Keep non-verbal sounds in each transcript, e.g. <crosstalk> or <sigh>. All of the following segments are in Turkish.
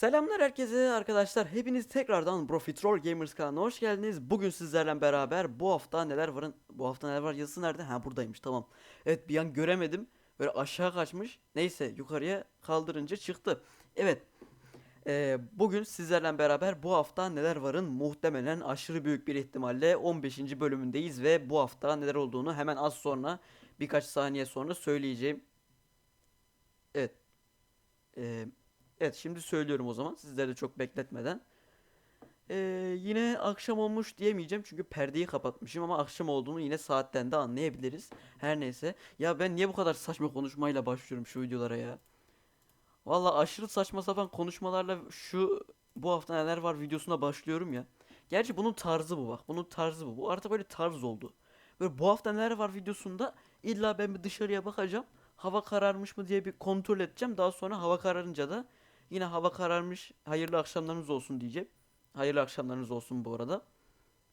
Selamlar herkese arkadaşlar. Hepiniz tekrardan Profiterol Gamers kanalına hoş geldiniz. Bugün sizlerle beraber bu hafta neler varın bu hafta neler var yazısı nerede? Ha buradaymış tamam. Evet bir an göremedim. Böyle aşağı kaçmış. Neyse yukarıya kaldırınca çıktı. Evet. Ee, bugün sizlerle beraber bu hafta neler varın muhtemelen aşırı büyük bir ihtimalle 15. bölümündeyiz ve bu hafta neler olduğunu hemen az sonra birkaç saniye sonra söyleyeceğim. Evet. Ee, Evet şimdi söylüyorum o zaman sizleri de çok bekletmeden. Ee, yine akşam olmuş diyemeyeceğim çünkü perdeyi kapatmışım ama akşam olduğunu yine saatten de anlayabiliriz. Her neyse. Ya ben niye bu kadar saçma konuşmayla başlıyorum şu videolara ya? Valla aşırı saçma sapan konuşmalarla şu bu hafta neler var videosuna başlıyorum ya. Gerçi bunun tarzı bu bak. Bunun tarzı bu. Bu artık böyle tarz oldu. Böyle bu hafta neler var videosunda illa ben bir dışarıya bakacağım. Hava kararmış mı diye bir kontrol edeceğim. Daha sonra hava kararınca da Yine hava kararmış. Hayırlı akşamlarınız olsun diyeceğim. Hayırlı akşamlarınız olsun bu arada.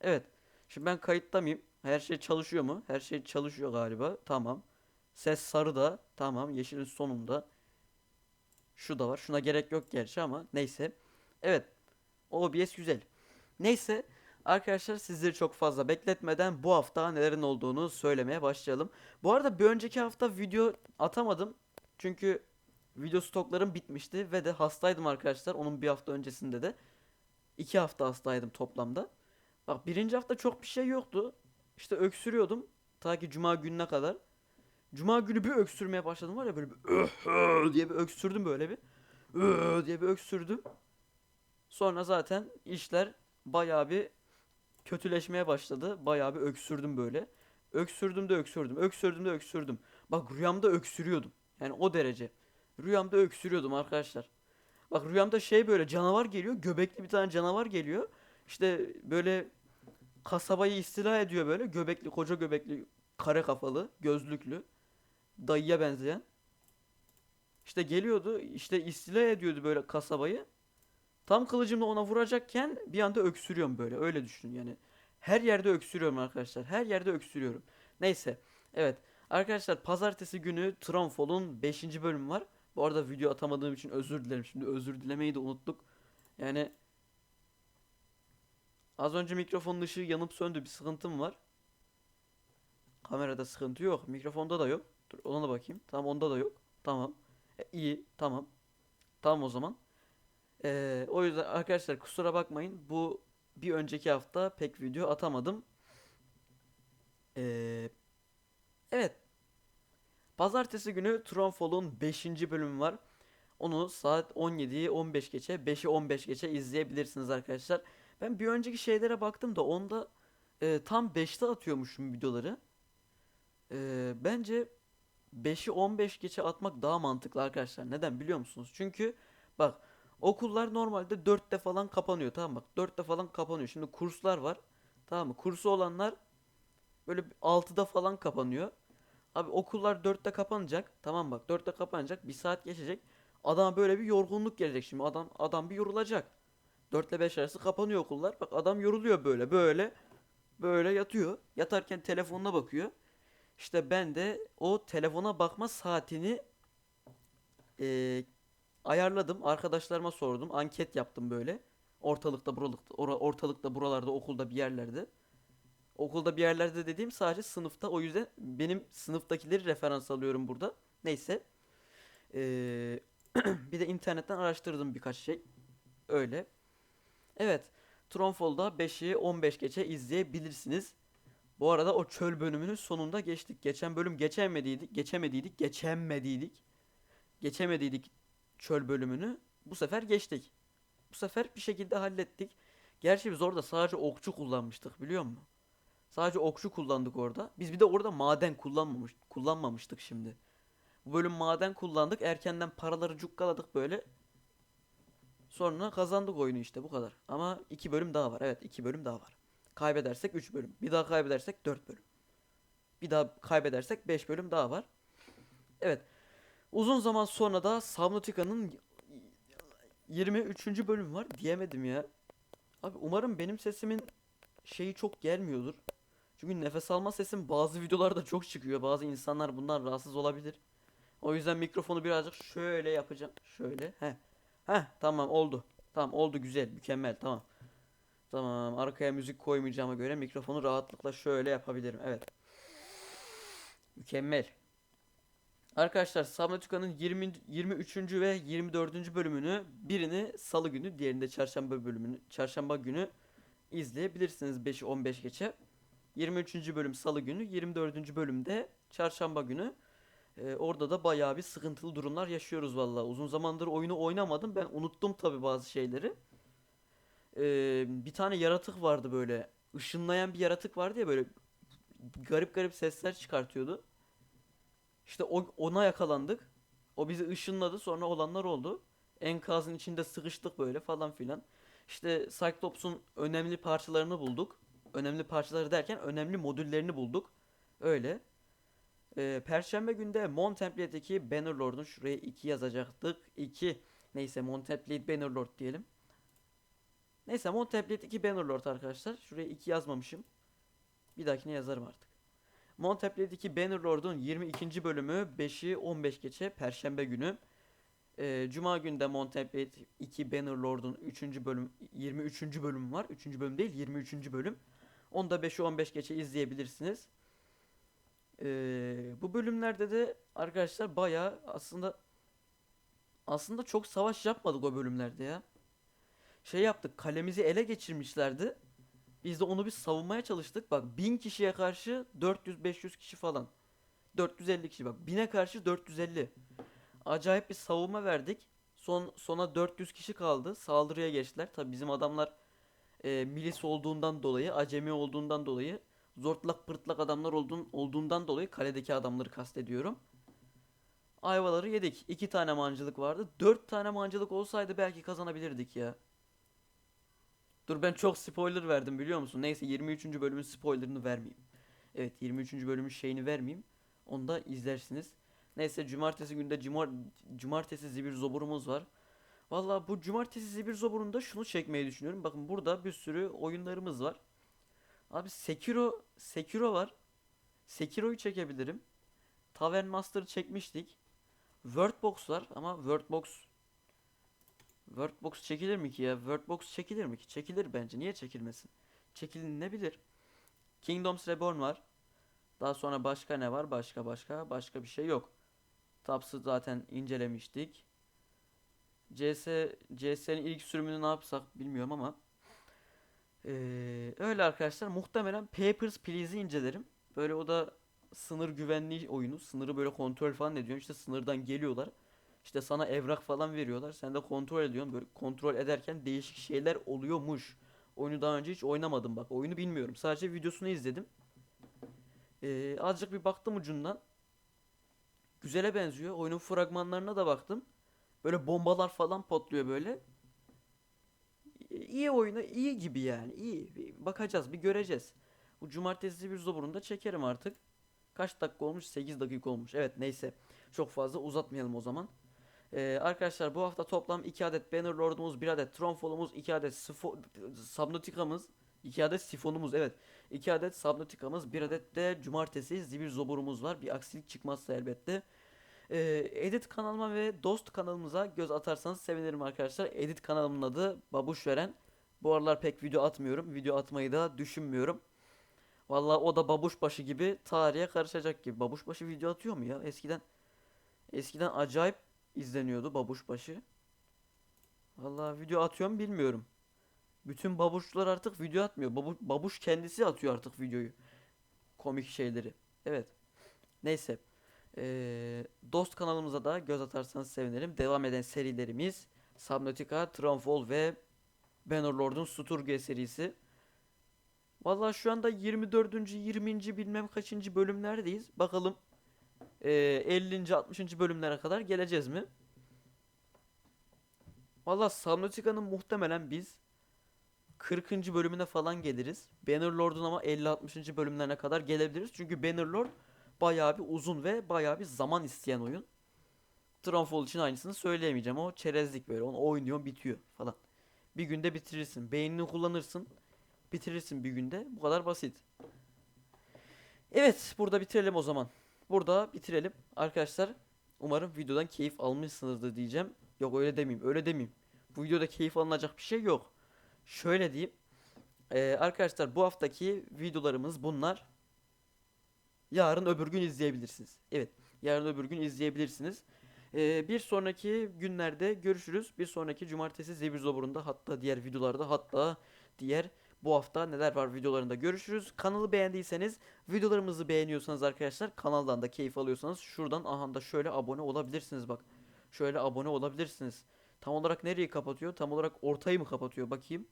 Evet. Şimdi ben kayıtta mıyım? Her şey çalışıyor mu? Her şey çalışıyor galiba. Tamam. Ses sarı da. Tamam. Yeşilin sonunda. Şu da var. Şuna gerek yok gerçi ama neyse. Evet. OBS güzel. Neyse. Arkadaşlar sizleri çok fazla bekletmeden bu hafta nelerin olduğunu söylemeye başlayalım. Bu arada bir önceki hafta video atamadım. Çünkü video stoklarım bitmişti ve de hastaydım arkadaşlar. Onun bir hafta öncesinde de. iki hafta hastaydım toplamda. Bak birinci hafta çok bir şey yoktu. İşte öksürüyordum. Ta ki cuma gününe kadar. Cuma günü bir öksürmeye başladım var ya böyle bir "Öh, diye bir öksürdüm böyle bir. Diye bir öksürdüm. Sonra zaten işler bayağı bir kötüleşmeye başladı. Bayağı bir öksürdüm böyle. Öksürdüm de öksürdüm. Öksürdüm de öksürdüm. Bak rüyamda öksürüyordum. Yani o derece. Rüyamda öksürüyordum arkadaşlar. Bak rüyamda şey böyle canavar geliyor. Göbekli bir tane canavar geliyor. İşte böyle kasabayı istila ediyor böyle. Göbekli, koca göbekli, kare kafalı, gözlüklü. Dayıya benzeyen. İşte geliyordu. işte istila ediyordu böyle kasabayı. Tam kılıcımla ona vuracakken bir anda öksürüyorum böyle. Öyle düşünün yani. Her yerde öksürüyorum arkadaşlar. Her yerde öksürüyorum. Neyse. Evet. Arkadaşlar pazartesi günü Tronfall'un 5. bölümü var. Bu arada video atamadığım için özür dilerim. Şimdi özür dilemeyi de unuttuk. Yani az önce mikrofonun ışığı yanıp söndü. Bir sıkıntım var. Kamerada sıkıntı yok. Mikrofonda da yok. Dur ona da bakayım. Tamam onda da yok. Tamam. E, iyi. Tamam. Tamam o zaman. Ee, o yüzden arkadaşlar kusura bakmayın. Bu bir önceki hafta pek video atamadım. Ee, evet. Pazartesi günü Tronfall'un 5. bölümü var. Onu saat 17'yi 15 geçe, 5'i 15 geçe izleyebilirsiniz arkadaşlar. Ben bir önceki şeylere baktım da onda e, tam 5'te atıyormuşum videoları. E, bence 5'i 15 geçe atmak daha mantıklı arkadaşlar. Neden biliyor musunuz? Çünkü bak okullar normalde 4'te falan kapanıyor tamam bak 4'te falan kapanıyor. Şimdi kurslar var. Tamam mı? Kursu olanlar böyle 6'da falan kapanıyor. Abi okullar 4'te kapanacak. Tamam bak 4'te kapanacak. Bir saat geçecek. Adama böyle bir yorgunluk gelecek şimdi. Adam adam bir yorulacak. 4 ile 5 arası kapanıyor okullar. Bak adam yoruluyor böyle böyle. Böyle yatıyor. Yatarken telefonuna bakıyor. İşte ben de o telefona bakma saatini eee, ayarladım. Arkadaşlarıma sordum. Anket yaptım böyle. Ortalıkta buralıkta ora- ortalıkta buralarda okulda bir yerlerde. Okulda bir yerlerde dediğim sadece sınıfta. O yüzden benim sınıftakileri referans alıyorum burada. Neyse. Ee, <clears throat> bir de internetten araştırdım birkaç şey. Öyle. Evet. Tronfall'da 5'i 15 geçe izleyebilirsiniz. Bu arada o çöl bölümünün sonunda geçtik. Geçen bölüm geçemediydik. Geçemediydik. Geçemediydik. Geçemediydik çöl bölümünü. Bu sefer geçtik. Bu sefer bir şekilde hallettik. Gerçi biz orada sadece okçu kullanmıştık biliyor musun? Sadece okçu kullandık orada. Biz bir de orada maden kullanmamış, kullanmamıştık şimdi. Bu bölüm maden kullandık. Erkenden paraları cukkaladık böyle. Sonra kazandık oyunu işte bu kadar. Ama iki bölüm daha var. Evet iki bölüm daha var. Kaybedersek 3 bölüm. Bir daha kaybedersek 4 bölüm. Bir daha kaybedersek 5 bölüm daha var. Evet. Uzun zaman sonra da Subnautica'nın 23. bölüm var. Diyemedim ya. Abi umarım benim sesimin şeyi çok gelmiyordur. Çünkü nefes alma sesim bazı videolarda çok çıkıyor. Bazı insanlar bundan rahatsız olabilir. O yüzden mikrofonu birazcık şöyle yapacağım. Şöyle. He. Heh tamam oldu. Tamam oldu güzel mükemmel tamam. Tamam arkaya müzik koymayacağıma göre mikrofonu rahatlıkla şöyle yapabilirim. Evet. Mükemmel. Arkadaşlar Subnautica'nın 20 23. ve 24. bölümünü birini salı günü, diğerini de çarşamba bölümünü çarşamba günü izleyebilirsiniz 5'i 15 geçe. 23. bölüm salı günü, 24. bölümde çarşamba günü. Ee, orada da bayağı bir sıkıntılı durumlar yaşıyoruz vallahi. Uzun zamandır oyunu oynamadım. Ben unuttum tabi bazı şeyleri. Ee, bir tane yaratık vardı böyle. ışınlayan bir yaratık vardı ya böyle garip garip sesler çıkartıyordu. İşte o, ona yakalandık. O bizi ışınladı. Sonra olanlar oldu. Enkazın içinde sıkıştık böyle falan filan. İşte Cyclops'un önemli parçalarını bulduk. Önemli parçaları derken önemli modüllerini bulduk. Öyle. Ee, Perşembe günde Mon Template'deki Bannerlord'un şuraya 2 yazacaktık. 2. Neyse Mon Template Bannerlord diyelim. Neyse Mon Template 2 Bannerlord arkadaşlar. Şuraya 2 yazmamışım. Bir dahakine yazarım artık. Mon Template 2 Bannerlord'un 22. bölümü 5'i 15 geçe Perşembe günü. Ee, Cuma günde Mon Template 2 Bannerlord'un 3. bölüm 23. bölüm var. 3. bölüm değil 23. bölüm. Onu da 5'i 15 geçe izleyebilirsiniz. Ee, bu bölümlerde de arkadaşlar bayağı aslında aslında çok savaş yapmadık o bölümlerde ya. Şey yaptık kalemizi ele geçirmişlerdi. Biz de onu bir savunmaya çalıştık. Bak 1000 kişiye karşı 400-500 kişi falan. 450 kişi bak 1000'e karşı 450. Acayip bir savunma verdik. Son sona 400 kişi kaldı. Saldırıya geçtiler. Tabi bizim adamlar e, milis olduğundan dolayı, acemi olduğundan dolayı, zortlak pırtlak adamlar olduğun, olduğundan dolayı kaledeki adamları kastediyorum. Ayvaları yedik. 2 tane mancılık vardı. 4 tane mancılık olsaydı belki kazanabilirdik ya. Dur ben çok spoiler verdim biliyor musun? Neyse 23. bölümün spoilerını vermeyeyim. Evet 23. bölümün şeyini vermeyeyim. Onu da izlersiniz. Neyse cumartesi günde cumar cumartesi zibir zoburumuz var. Valla bu cumartesi zibir zoburunda şunu çekmeyi düşünüyorum. Bakın burada bir sürü oyunlarımız var. Abi Sekiro Sekiro var. Sekiro'yu çekebilirim. Tavern Master'ı çekmiştik. Wordbox var ama Wordbox Wordbox çekilir mi ki ya? Wordbox çekilir mi ki? Çekilir bence. Niye çekilmesin? Çekilinebilir. Kingdoms Reborn var. Daha sonra başka ne var? Başka başka başka bir şey yok. Taps'ı zaten incelemiştik. CS CS'nin ilk sürümünü ne yapsak bilmiyorum ama ee, öyle arkadaşlar muhtemelen Papers, Please'i incelerim. Böyle o da sınır güvenliği oyunu. Sınırı böyle kontrol falan ediyorsun. İşte sınırdan geliyorlar. İşte sana evrak falan veriyorlar. Sen de kontrol ediyorsun. Böyle kontrol ederken değişik şeyler oluyormuş. Oyunu daha önce hiç oynamadım bak. Oyunu bilmiyorum. Sadece videosunu izledim. Ee, azıcık bir baktım ucundan. Güzele benziyor. Oyunun fragmanlarına da baktım. Böyle bombalar falan patlıyor böyle. İyi oyunu iyi gibi yani. İyi. Bir bakacağız, bir göreceğiz. Bu cumartesi bir zoburunda çekerim artık. Kaç dakika olmuş? 8 dakika olmuş. Evet neyse. Çok fazla uzatmayalım o zaman. Ee, arkadaşlar bu hafta toplam 2 adet Bannerlord'umuz, 1 adet Tronfall'umuz, 2 adet Sifo Subnautica'mız, 2 adet Sifon'umuz evet. 2 adet Subnautica'mız, 1 adet de cumartesi Zibir Zobur'umuz var. Bir aksilik çıkmazsa elbette. Ee, Edit kanalıma ve Dost kanalımıza göz atarsanız sevinirim arkadaşlar. Edit kanalımın adı Babuş Veren. Bu aralar pek video atmıyorum. Video atmayı da düşünmüyorum. Vallahi o da babuş başı gibi tarihe karışacak gibi. Babuş başı video atıyor mu ya? Eskiden eskiden acayip izleniyordu babuş başı. Vallahi video atıyorum bilmiyorum. Bütün babuşlar artık video atmıyor. Babuş, babuş kendisi atıyor artık videoyu. Komik şeyleri. Evet. Neyse. Ee, dost kanalımıza da göz atarsanız sevinirim. Devam eden serilerimiz Subnautica, Tronfall ve Bannerlord'un Sturge serisi. Vallahi şu anda 24. 20. bilmem kaçıncı bölümlerdeyiz. Bakalım e, 50. 60. bölümlere kadar geleceğiz mi? Vallahi Subnautica'nın muhtemelen biz 40. bölümüne falan geliriz. Bannerlord'un ama 50-60. bölümlerine kadar gelebiliriz. Çünkü Bannerlord bayağı bir uzun ve bayağı bir zaman isteyen oyun. Tronfall için aynısını söyleyemeyeceğim. O çerezlik böyle. Onu oynuyor bitiyor falan. Bir günde bitirirsin. Beynini kullanırsın. Bitirirsin bir günde. Bu kadar basit. Evet burada bitirelim o zaman. Burada bitirelim. Arkadaşlar umarım videodan keyif almışsınızdır diyeceğim. Yok öyle demeyeyim. Öyle demeyeyim. Bu videoda keyif alınacak bir şey yok. Şöyle diyeyim. Ee, arkadaşlar bu haftaki videolarımız bunlar. Yarın öbür gün izleyebilirsiniz. Evet. Yarın öbür gün izleyebilirsiniz. Ee, bir sonraki günlerde görüşürüz. Bir sonraki cumartesi Zebir Zobur'unda hatta diğer videolarda hatta diğer bu hafta neler var videolarında görüşürüz. Kanalı beğendiyseniz videolarımızı beğeniyorsanız arkadaşlar kanaldan da keyif alıyorsanız şuradan aha da şöyle abone olabilirsiniz bak. Şöyle abone olabilirsiniz. Tam olarak nereyi kapatıyor? Tam olarak ortayı mı kapatıyor? Bakayım.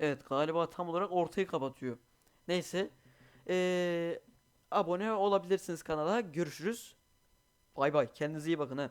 Evet galiba tam olarak ortayı kapatıyor. Neyse. Ee, abone olabilirsiniz kanala. Görüşürüz. Bay bay. Kendinize iyi bakın ha.